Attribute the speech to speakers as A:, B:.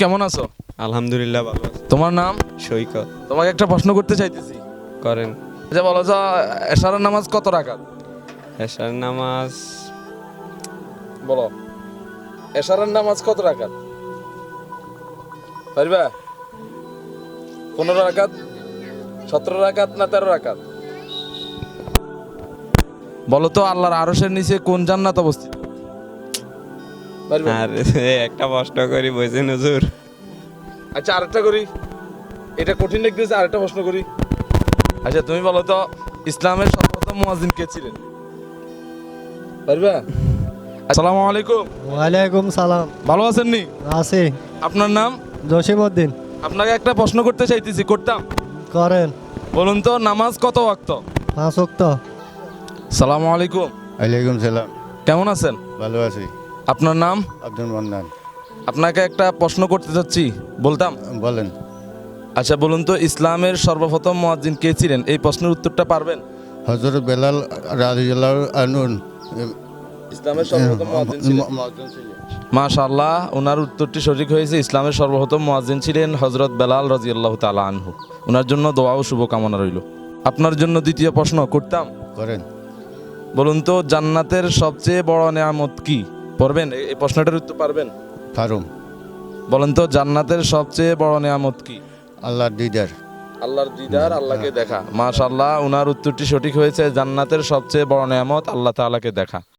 A: কেমন আছো?
B: আলহামদুলিল্লাহ ভালো আছি।
A: তোমার নাম?
B: সৈকত।
A: তোমাকে একটা প্রশ্ন করতে চাইতেছি।
B: করেন।
A: আচ্ছা বলো যে এশারের নামাজ কত রাকাত?
B: এশার নামাজ
A: বলো। এশারের নামাজ কত রাকাত? পারবা? পনেরো রাকাত? সতেরো রাকাত না তেরো রাকাত? বলো তো আল্লাহর আরশের নিচে কোন জান্নাত অবস্থিত?
B: আর একটা প্রশ্ন করি বলছেন হুজুর?
A: আচ্ছা আরেকটা করি। এটা কঠিন লিখতেছে আরেকটা প্রশ্ন করি। আচ্ছা তুমি বলো তো ইসলামের সর্বপ্রথম মুয়াজ্জিন কে ছিলেন? পারবা? আসসালামু আলাইকুম।
C: ওয়ালাইকুম সালাম।
A: ভালো আছেন নি?
C: আছি।
A: আপনার নাম?
C: জসিমউদ্দিন
A: আপনাকে একটা প্রশ্ন করতে চাইতেছি করতাম।
C: করেন।
A: বলুন তো নামাজ কত ওয়াক্ত?
C: পাঁচ ওক্ত
A: সালামু আলাইকুম।
D: আলাইকুম সালাম।
A: কেমন আছেন?
D: ভালো আছি।
A: আপনার নাম?
D: আব্দুল মান্নান।
A: আপনাকে একটা প্রশ্ন করতে চাচ্ছি বলতাম?
D: বলেন।
A: আচ্ছা বলুন তো ইসলামের সর্বপ্রথম মুয়াজ্জিন কে ছিলেন? এই প্রশ্নের উত্তরটা পারবেন?
D: হজরত বেলাল রাজিয়াল্লাহ আনুন
A: ইসলামের সর্বপ্রথম মুয়াজ্জিন ছিলেন। মাশাআল্লাহ ওনার উত্তরটি সঠিক হয়েছে। ইসলামের সর্বপ্রথম মুয়াজ্জিন ছিলেন হজরত বেলাল রাজিয়াল্লাহু তাআলা আনহু। ওনার জন্য দোয়া ও শুভকামনা রইল। আপনার জন্য দ্বিতীয় প্রশ্ন করতাম?
D: করেন।
A: বলুন তো জান্নাতের সবচেয়ে বড় নেয়ামত কি? পড়বেন? এই প্রশ্নটার উত্তর পারবেন?
D: ফারুম
A: বলেন তো জান্নাতের সবচেয়ে বড় নিয়ামত কি?
D: আল্লাহর দিদার।
A: আল্লাহর দিদার আল্লাহকে দেখা। মাশাআল্লাহ ওনার উত্তরটি সঠিক হয়েছে জান্নাতের সবচেয়ে বড় নিয়ামত আল্লাহ তাআলাকে দেখা।